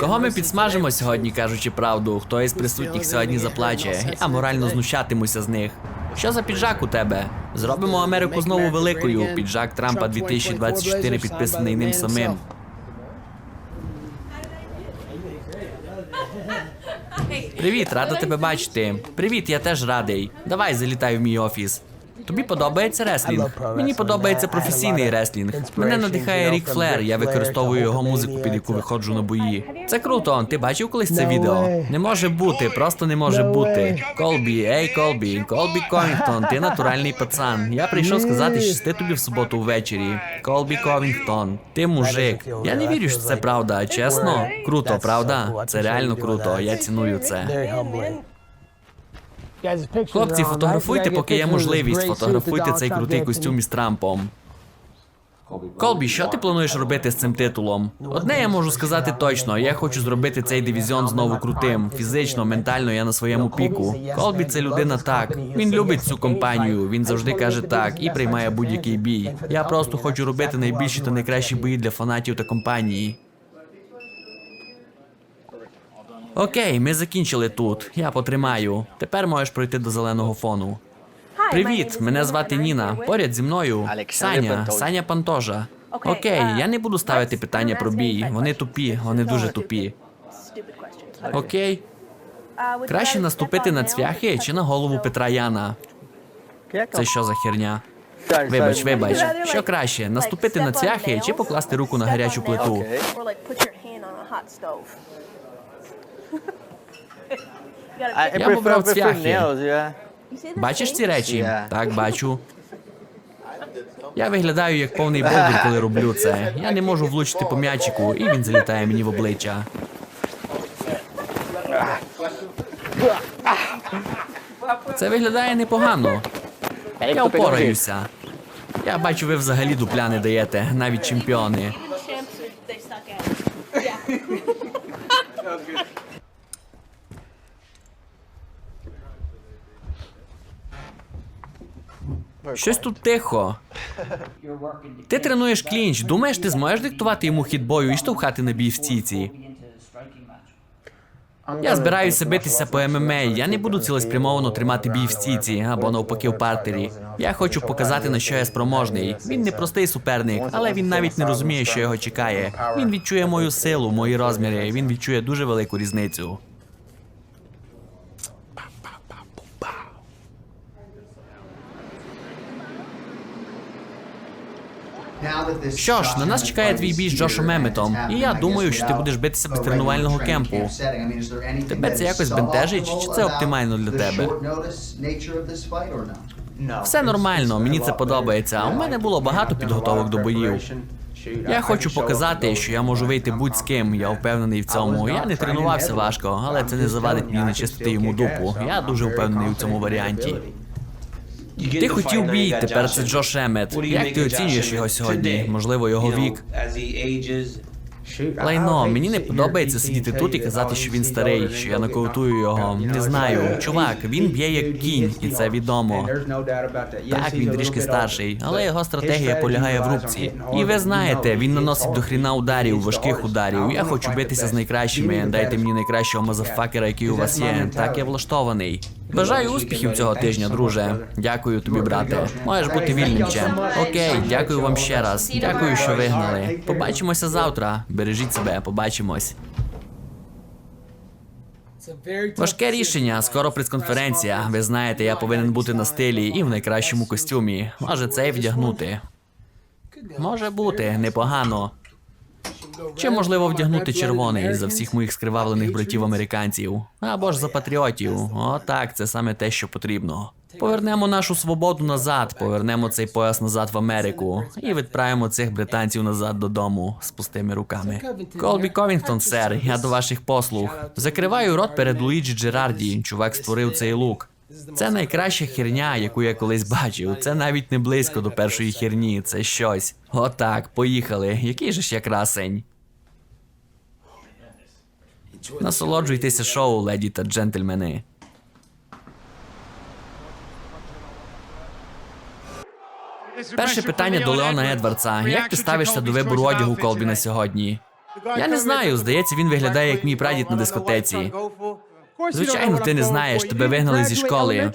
Кого ми підсмажимо сьогодні, кажучи правду? Хто із присутніх сьогодні заплаче? Я морально знущатимуся з них. Що за піджак у тебе? Зробимо Америку знову великою. Піджак Трампа 2024 підписаний ним самим. Привіт, рада тебе бачити. Привіт, я теж радий. Давай залітай в мій офіс. Тобі подобається реслінг? Мені подобається професійний реслінг. Мене надихає Рік Флер. Я використовую його музику, під яку виходжу на бої. Це круто. Ти бачив колись це відео? Не може бути, просто не може бути. Колбі, ей, Колбі, Колбі Ковінгтон, ти натуральний пацан. Я прийшов сказати, що ти тобі в суботу ввечері. Колбі Ковінгтон, ти мужик. Я не вірю, що це правда, чесно. Круто, правда? Це реально круто. Я ціную це. Хлопці, фотографуйте, поки є можливість. Фотографуйте цей крутий костюм із Трампом. Колбі, що ти плануєш робити з цим титулом? Одне я можу сказати точно: я хочу зробити цей дивізіон знову крутим. Фізично, ментально я на своєму піку. Колбі це людина так. Він любить цю компанію. Він завжди каже так і приймає будь-який бій. Я просто хочу робити найбільші та найкращі бої для фанатів та компанії. Окей, ми закінчили тут. Я потримаю. Тепер можеш пройти до зеленого фону. Привіт, мене звати Ніна. Поряд зі мною Саня, Саня Пантожа. Окей, я не буду ставити питання про бій. Вони тупі, вони дуже тупі. Окей, краще наступити на цвяхи чи на голову Петра Яна. Це що за херня? Вибач, вибач. Що краще, наступити на цвяхи чи покласти руку на гарячу плиту? I Я б обрав prefer, цвяхи. nails, yeah. Бачиш ці речі? Yeah. Так, бачу. Я виглядаю як повний болдер, коли роблю це. Я не можу влучити по м'ячику, і він залітає мені в обличчя. Це виглядає непогано. Я впораюся. Я бачу, ви взагалі дупля не даєте, навіть чемпіони. Щось тут тихо. Ти тренуєш клінч. Думаєш, ти зможеш диктувати йому хід бою і штовхати на бій в стійці? Я збираюся битися по ММА. Я не буду цілеспрямовано тримати бій в стійці або навпаки в партері. Я хочу показати на що я спроможний. Він не простий суперник, але він навіть не розуміє, що його чекає. Він відчує мою силу, мої розміри. Він відчує дуже велику різницю. Що ж, на нас чекає твій бій з Джошем Еметом, і я думаю, що ти будеш битися без тренувального кемпу. Тебе це якось бентежить, чи це оптимально для тебе? Все нормально, мені це подобається. У мене було багато підготовок до боїв. Я хочу показати, що я можу вийти будь з ким. Я впевнений в цьому. Я не тренувався важко, але це не завадить мені начистити йому дупу. Я дуже впевнений у цьому варіанті. Ти хотів бій, тепер це Джош Емет. Як ти оцінюєш його сьогодні? Можливо, його вік. Лайно, мені не подобається сидіти тут і казати, що він старий, що я нокаутую його. Не знаю. Чувак, він б'є як кінь, і це відомо. Так, він трішки старший, але його стратегія полягає в рубці. І ви знаєте, він наносить до хріна ударів, важких ударів. Я хочу битися з найкращими. Дайте мені найкращого мазафакера, який у вас є. Так я влаштований. Бажаю успіхів цього тижня, друже. Дякую тобі, брате. Можеш бути вільним чем. Окей, дякую вам ще раз. Дякую, що вигнали. Побачимося завтра. Бережіть себе, побачимось. Важке рішення, скоро прес-конференція. Ви знаєте, я повинен бути на стилі і в найкращому костюмі. Може цей вдягнути. Може бути, непогано. Чи можливо вдягнути червоний за всіх моїх скривавлених братів американців? Або ж за патріотів. О, так, це саме те, що потрібно. Повернемо нашу свободу назад, повернемо цей пояс назад в Америку і відправимо цих британців назад додому з пустими руками. Колбі Ковінгтон, сер, я до ваших послуг. Закриваю рот перед Луїджі Джерарді. Чувак створив цей лук. Це найкраща херня, яку я колись бачив. Це навіть не близько до першої херні, це щось. Отак, поїхали. Який же ж я красень. Насолоджуйтеся шоу, леді та джентльмени. Перше питання до Леона Едвардса. Як ти ставишся до вибору одягу Колбі на сьогодні? Я не знаю, здається, він виглядає як мій прадід на дискотеці. Звичайно, ти не знаєш, тебе вигнали зі школи.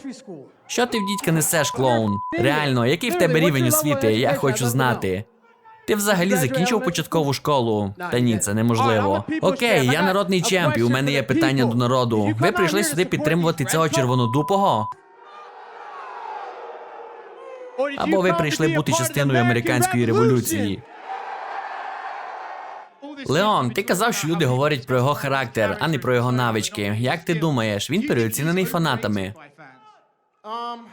Що ти в дідька несеш, клоун? Реально, який в тебе рівень освіти? Я хочу знати. Ти взагалі закінчив початкову школу? Та ні, це неможливо. Окей, я народний чемп, і у мене є питання до народу. Ви прийшли сюди підтримувати цього червонодупого? Або ви прийшли бути частиною американської революції? Леон, ти казав, що люди говорять про його характер, а не про його навички. Як ти думаєш, він переоцінений фанатами?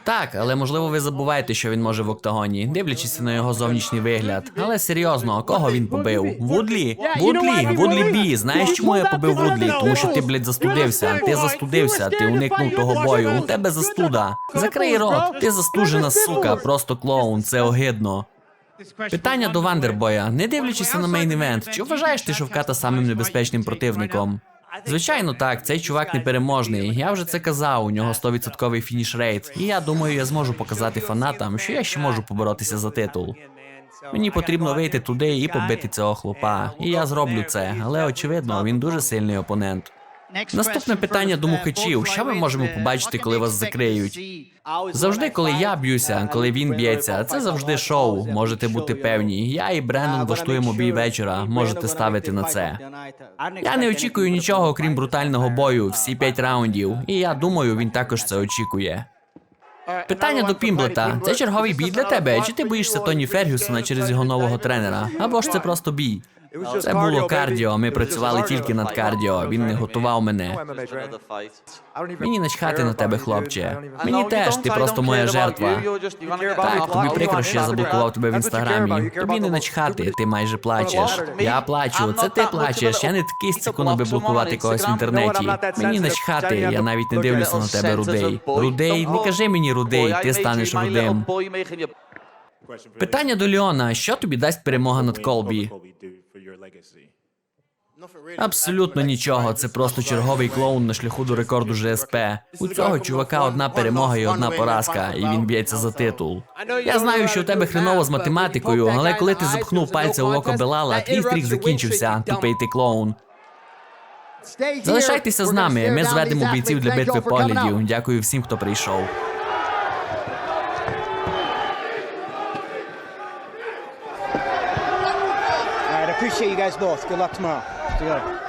Так, але можливо ви забуваєте, що він може в октагоні, дивлячись на його зовнішній вигляд. Але серйозно, кого він побив? Вудлі? Вудлі, Вудлі Бі. Знаєш, чому я побив Вудлі? Тому що ти, блядь, застудився. Ти застудився, ти уникнув того бою. У тебе застуда. Закрий рот. Ти застужена сука, просто клоун. Це огидно. Питання до Вандербоя. Не дивлячись на мейн івент, чи вважаєш ти Шовката самим небезпечним противником? Звичайно, так, цей чувак непереможний. Я вже це казав, у нього 100% фініш рейт. І я думаю, я зможу показати фанатам, що я ще можу поборотися за титул. Мені потрібно вийти туди і побити цього хлопа. І я зроблю це, але очевидно, він дуже сильний опонент. Наступне питання до мухачів. Що ми можемо побачити, коли вас закриють? Завжди, коли я б'юся, коли він б'ється, це завжди шоу. Можете бути певні. Я і Брендон влаштуємо бій вечора. Можете ставити на це. Я не очікую нічого, окрім брутального бою, всі п'ять раундів. І я думаю, він також це очікує. Питання до Пімблета: це черговий бій для тебе? Чи ти боїшся Тоні Фергюсона через його нового тренера? Або ж це просто бій? Це було кардіо. Ми працювали тільки над кардіо. Він не готував мене. Мені начхати на тебе, хлопче. Мені теж, ти просто моя жертва. Так, тобі прикро, що я заблокував тебе в інстаграмі. Тобі не начхати, ти майже плачеш. Я плачу, це ти плачеш. Я не такий стікун, аби блокувати когось в інтернеті. Мені начхати, я навіть не дивлюся на тебе, рудей. Рудей, не кажи мені рудей, ти станеш рудим. Питання до Леона: що тобі дасть перемога над Колбі? Абсолютно нічого. Це просто черговий клоун на шляху до рекорду ЖСП. У цього чувака одна перемога і одна поразка, і він б'ється за титул. Я знаю, що у тебе хреново з математикою, але коли ти запхнув пальця у око Белала, твій стрік закінчився, тупий ти клоун. Залишайтеся з нами. Ми зведемо бійців для битви поглядів. Дякую всім, хто прийшов. Appreciate you guys both. Good luck tomorrow. See you later.